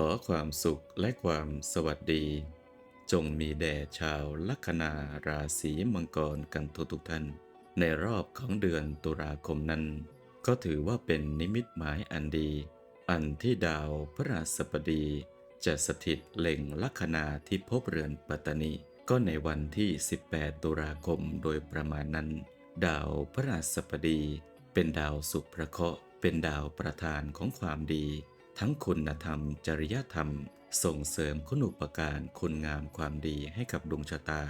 ขอความสุขและความสวัสดี จงมีแด่ชาวลัคนาราศีมังกรกันทุกๆท่าน ในรอบของเดือนตุลาคมนั้น ก็ถือว่าเป็นนิมิตหมายอันดี อันที่ดาวพระราชบดี จะสถิตเล็งลัคนาที่พบเรือนปัตตานีก็ในวันที่ 18 ตุลาคมโดยประมาณนั้น ดาวพระราชบดี เป็นดาวสุขประเคราะห์เป็นดาวประธานของความดี ทั้งคุณธรรม จริยธรรม ส่งเสริมคุณอุปการคุณงามความดีให้กับดวงชะตา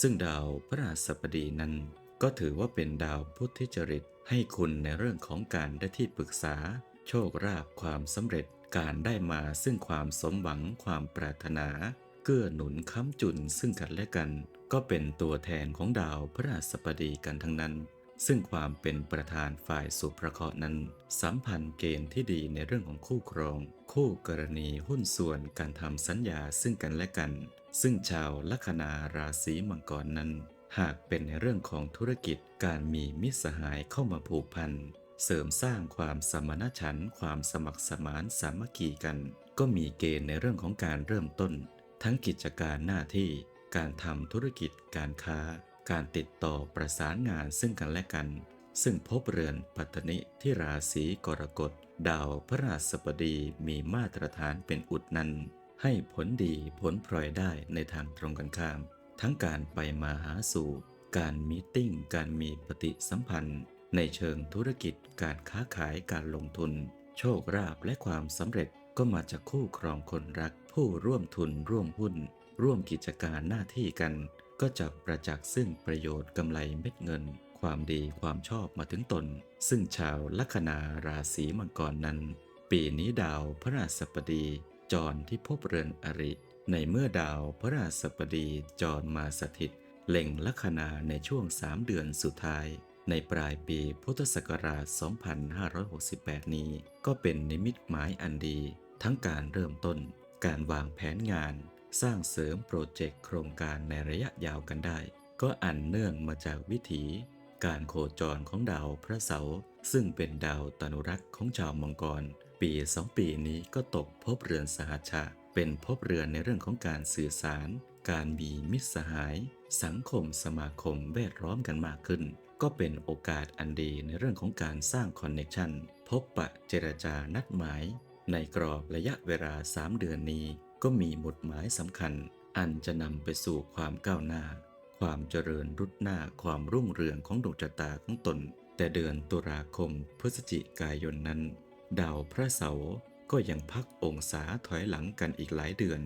ซึ่งดาวพระราชบดีนั้น ก็ถือว่าเป็นดาวพุทธิจริต ให้คุณในเรื่องของการได้ที่ปรึกษา โชคราภความสำเร็จการได้มาซึ่งความสมหวังความปรารถนาเกื้อหนุนค้ำจุนซึ่งกันและกัน ก็เป็นตัวแทนของดาวพระราชบดีกันทั้งนั้น ซึ่งความเป็นประธานฝ่ายสุประเคราะห์นั้น สัมพันธ์เกณฑ์ที่ดีในเรื่องของคู่ครอง คู่กรณีหุ้นส่วนการทำสัญญาซึ่งกันและกัน ซึ่งชาวลัคนาราศีมังกรนั้น หากเป็นในเรื่องของธุรกิจการมีมิตรสหายเข้ามาผูกพันเสริมสร้างความสมานฉันท์ความสมัครสมานสามัคคีกัน ก็มีเกณฑ์ในเรื่องของการเริ่มต้น ทั้งกิจการหน้าที่ การทำธุรกิจการค้า การติดต่อประสานงานซึ่งกันและกัน ซึ่งพบเรือนปัตตนิที่ราศีกรกฎ ดาวพระราชบดีมีมาตรฐานเป็นอุดนั้น ให้ผลดีผลพลอยได้ในทางตรงกันข้าม ทั้งการไปมาหาสู่ การมีติ้ง การมีปฏิสัมพันธ์ ในเชิงธุรกิจ การค้าขายการลงทุน โชคราภและความสำเร็จก็มาจากคู่ครองคนรัก ผู้ร่วมทุนร่วมหุ้น ร่วมกิจการหน้าที่กัน ก็จะประจักษ์ซึ่งประโยชน์กำไรเม็ดเงิน ความดีความชอบมาถึงตน ซึ่งชาวลัคนาราศีมังกรนั้น ปีนี้ดาวพระราชบดี จรที่พบเรือนอริ ในเมื่อดาวพระราชบดีจรมาสถิต เล็งลัคนาในช่วง3เดือนสุดท้าย ในปลายปีพุทธศักราช 2568 นี้ ก็เป็นนิมิตหมายอันดี ทั้งการเริ่มต้น การวางแผนงาน สร้างเสริมโปรเจกต์โครงการในระยะยาวกันได้ ก็อันเนื่องมาจากวิถี การโคจรของดาวพระเสาร์ซึ่งเป็นดาวตนุรักษ์ของชาวมังกร ปีสองปีนี้ก็ตกภพเรือนสหชชะเป็นภพเรือนในเรื่องของการสื่อสาร การมีมิตรสหาย สังคมสมาคมแวดล้อมกันมากขึ้น ก็เป็นโอกาสอันดีในเรื่องของการสร้างคอนเนคชันพบปะเจรจานัดหมาย ในกรอบระยะเวลา 3 เดือนนี้ ก็มีหมุดหมายสำคัญ อันจะนำไปสู่ความก้าวหน้า ความเจริญรุดหน้าความรุ่งเรืองของดวงชะตาของตน แต่เดือนตุลาคมพฤศจิกายนนั้น ดาวพระเสาร์ก็ยังพักองศาถอยหลังกันอีกหลายเดือน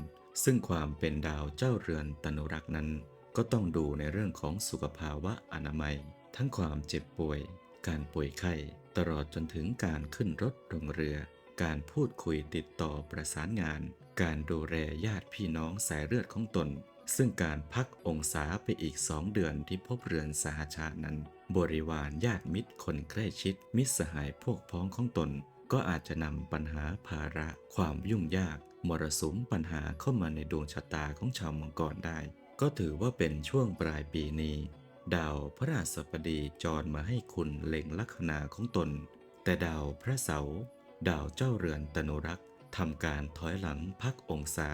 ซึ่งความเป็นดาวเจ้าเรือนตนุรักษ์นั้น ก็ต้องดูในเรื่องของสุขภาวะอนามัย ทั้งความเจ็บป่วย การป่วยไข้ ตลอดจนถึงการขึ้นรถลงเรือ การพูดคุยติดต่อประสานงาน การดูแลญาติพี่น้องสายเลือดของตน ซึ่งการพักองศาไปอีกสองเดือนที่พบเรือนสหชาตินั้น บริวารญาติมิตรคนใกล้ชิด มิตรสหายพวกพ้องของตน ก็อาจจะนำปัญหาภาระ ความยุ่งยาก มรสุมปัญหาเข้ามาในดวงชะตาของชาวมังกรได้ ก็ถือว่าเป็นช่วงปลายปีนี้ ดาวพระราชบดีจรมาให้คุณเล็งลัคนาของตน แต่ดาวพระเสาร์ดาวเจ้าเรือนตนุรักษ์ ทำการถอยหลังพักองศา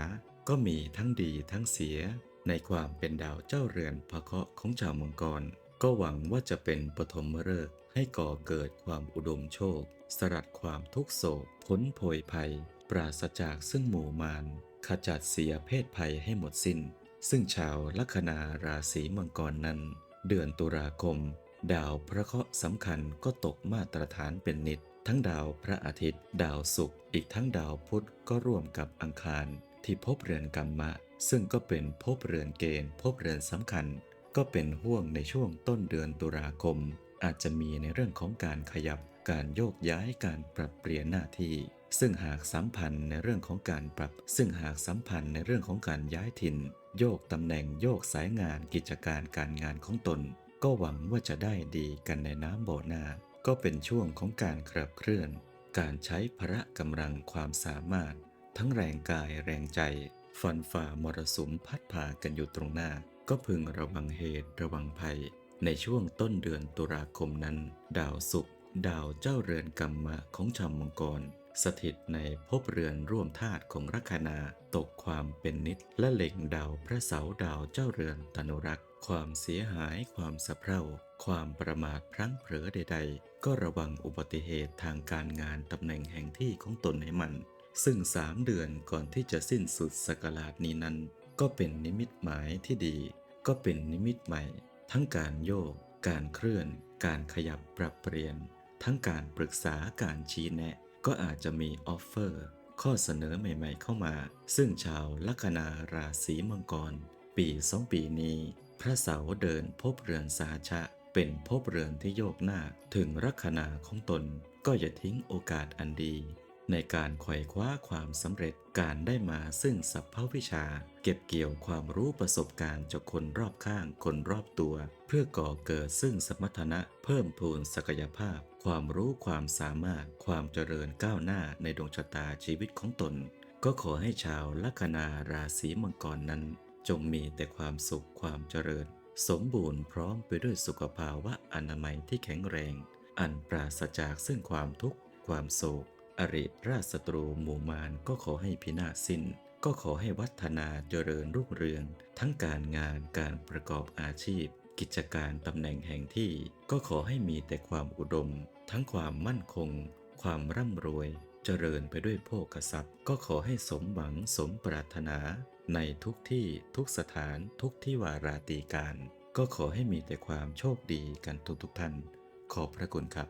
ก็มีทั้งดีทั้งเสีย ในความเป็นดาวเจ้าเรือนพระเคราะห์ของชาวมังกร ก็หวังว่าจะเป็นปฐมฤกษ์ให้ก่อเกิดความอุดมโชค สลัดความทุกโศกพ้นโพยภัย ปราศจากซึ่งหมู่มารขจัดเสียเพศภัยให้หมดสิน้น ซึ่งชาวลัคนาราศีมังกรนั้น เดือนตุลาคม ดาวพระเคราะห์สำคัญก็ตกมาตรฐานเป็นนิด ทั้งดาวพระอาทิตย์ ดาวศุกร์อีกทั้งดาวพุธก็ร่วมกับอังคาร ที่พบเรือนกรรมะ ซึ่งก็เป็นภพเรือนเกณฑ์ภพเรือนสำคัญ ก็เป็นห่วงในช่วงต้นเดือนตุลาคม อาจจะมีในเรื่องของการขยับการโยกย้ายการปรับเปลี่ยนหน้าที่ ซึ่งหากสัมพันธ์ในเรื่องของการปรับ ซึ่งหากสัมพันธ์ในเรื่องของการย้ายถิ่น โยกตำแหน่งโยกสายงานกิจการการงานของตน ก็หวังว่าจะได้ดีกันในน้ำบ่อหน้า ก็เป็นช่วงของการขับเคลื่อน การใช้พละกำลังความสามารถ ทั้งแรงกายแรงใจ ฟันฝ่ามรสุมพัดพากันอยู่ตรงหน้า ก็พึงระวังเหตุระวังภัย ในช่วงต้นเดือนตุลาคมนั้น ดาวศุกร์ดาวเจ้าเรือนกรรมะของชาวมังกร สถิตในภพเรือนร่วมธาตุของลัคนาตกความเป็นนิดและเล็งดาวพระเสาดาวเจ้าเรือนตนุรักษ์ความเสียหายความสะเพร่า ความประมาทพลั้งเผลอใด ๆ ก็ระวังอุบัติเหตุทางการงานตำแหน่งแห่งที่ของตนให้มัน ซึ่งสามเดือนก่อนที่จะสิ้นสุดสกราชนี้นั้น ก็เป็นนิมิตหมายที่ดี ก็เป็นนิมิตใหม่ ทั้งการโยก การเคลื่อน การขยับปรับเปลี่ยน ทั้งการปรึกษาการชี้แนะ ก็อาจจะมีออฟเฟอร์ ข้อเสนอใหม่ ๆ เข้ามา ซึ่งชาวลัคนาราศีมังกร ปีสองปีนี้พระเสาร์เดินพบเรือนสาชะ เป็นพบเรือนที่โยกหน้าถึงลัคนาของตน ก็อย่าทิ้งโอกาสอันดี ในการไขว่คว้าความสำเร็จการได้มาซึ่งสัพพวิชา เก็บเกี่ยวความรู้ประสบการณ์จากคนรอบข้างคนรอบตัว เพื่อก่อเกิดซึ่งสมรรถนะเพิ่มพูนศักยภาพ ความรู้ความสามารถ ความเจริญก้าวหน้าในดวงชะตาชีวิตของตน ก็ขอให้ชาวลัคนาราศีมังกรนั้น จงมีแต่ความสุขความเจริญ สมบูรณ์พร้อมไปด้วยสุขภาวะอนามัยที่แข็งแรง อันปราศจากซึ่งความทุกข์ ความโศก อริราชศัตรูหมู่มารก็ขอให้พินาศสิ้น ก็ขอให้วัฒนาเจริญรุ่งเรือง ทั้งการงานการประกอบอาชีพ กิจการตำแหน่งแห่งที่ ก็ขอให้มีแต่ความอุดม ทั้งความมั่นคง ความร่ำรวย เจริญไปด้วยโภคทรัพย์ ก็ขอให้สมหวังสมปรารถนา ในทุกที่ทุกสถานทุกที่วาราตีการ ก็ขอให้มีแต่ความโชคดีกันทุกทุกท่าน ขอบพระคุณครับ